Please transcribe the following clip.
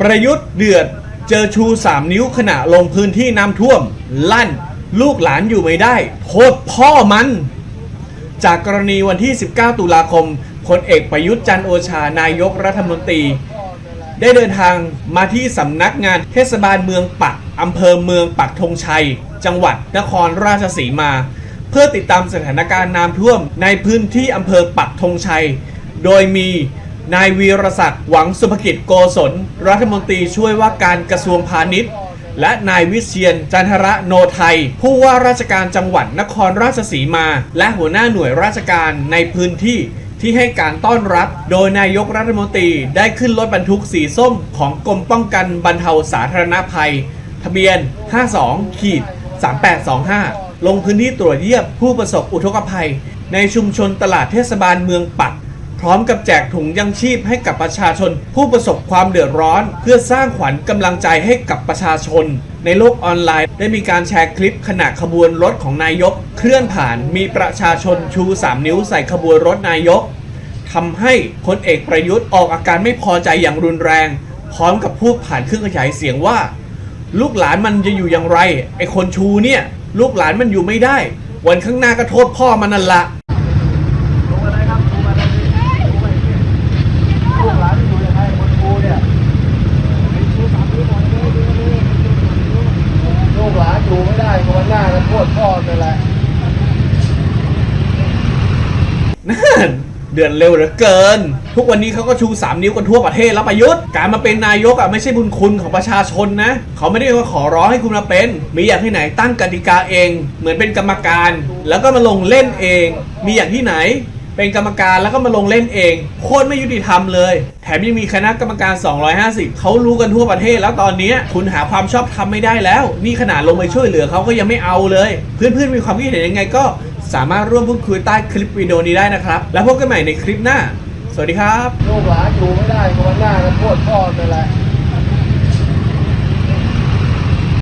ประยุทธ์เดือดเจอชู 3 นิ้วขณะลงพื้นที่น้ำท่วม ลั่น ลูกหลานอยู่ไม่ได้ โทษพ่อมัน จากกรณีวันที่ 19 ตุลาคมพลเอกประยุทธ์จันโอชานายกรัฐมนตรี ได้เดินทางมาที่สำนักงานเทศบาลเมืองปักอำเภอเมืองปักธงชัย จังหวัดนครราชสีมา เพื่อติดตามสถานการณ์น้ำท่วมในพื้นที่อำเภอปักธงชัย โดยมี นายวีรศักดิ์หวังสุภกิจโกศลรัฐมนตรีช่วยว่าการกระทรวงพาณิชย์ และนายวิเชียนจันทระโนไทย ผู้ว่าราชการจังหวัดนครราชสีมา และหัวหน้าหน่วยราชการในพื้นที่ที่ให้การต้อนรับ โดยนายกรัฐมนตรีได้ขึ้นรถบรรทุกสีส้มของกรมป้องกันบรรเทาสาธารณภัย ทะเบียน 52 ขีด 3825 ลงพื้นที่ตรวจเยี่ยมผู้ประสบอุทกภัย ในชุมชนตลาดเทศบาลเมืองปัก พร้อมกับแจกถุงยังชีพให้กับประชาชน ผู้ประสบความเดือดร้อน เพื่อสร้างขวัญกำลังใจให้กับประชาชน ในโลกออนไลน์ ได้มีการแชร์คลิปขณะขบวนรถของนายก เคลื่อนผ่านมีประชาชนชู 3 นิ้วใส่ขบวนรถนายกทำให้พลเอกประยุทธ์ออกอาการไม่พอใจอย่างรุนแรง พร้อมกับพูดผ่านเครื่องขยายเสียงว่า ลูกหลานมันจะอยู่อย่างไรไอคนชูเนี่ย ลูกหลานมันอยู่ไม่ได้ วันข้างหน้าก็โทษพ่อมันนั่นละ ลงมาเลยครับลงมาเลยลงมาเลยลูกหลานอยู่ยังไงคนครูเนี่ยลูกหลานอยู่ไม่ได้ก็ วันหน้าก็โทษพ่อนั่นแหละนั่นเดือนเร็วเหลือเกิน ทุกวันนี้เขาก็ชู 3 นิ้วกันทั่วประเทศแล้วประยุทธ์การมาเป็นนายกอะไม่ใช่บุญคุณของประชาชนนะ เขาไม่ได้มาขอร้องให้คุณมาเป็น มีอย่างที่ไหนตั้งกติกาเอง เหมือนเป็นกรรมการ แล้วก็มาลงเล่นเอง มีอย่างที่ไหน เป็นกรรมการแล้วก็มาลงเล่นเอง โคตรไม่ยุติธรรมเลย แถมยังมีคณะกรรมการ 250 เขารู้กันทั่วประเทศแล้วตอนนี้คุณหาความชอบธรรมไม่ได้แล้ว นี่ขนาดลงไปช่วยเหลือเขาก็ยังไม่เอาเลย เพื่อนๆมีความคิดเห็นยังไงก็สามารถร่วมพูดคุยใต้คลิปวิดีโอนี้ได้นะครับ แล้วพบกันใหม่ในคลิปหน้า สวัสดีครับ ลูกหลานอยู่ไม่ได้ก็วันหน้าก็โทษพ่อนั่นแหละ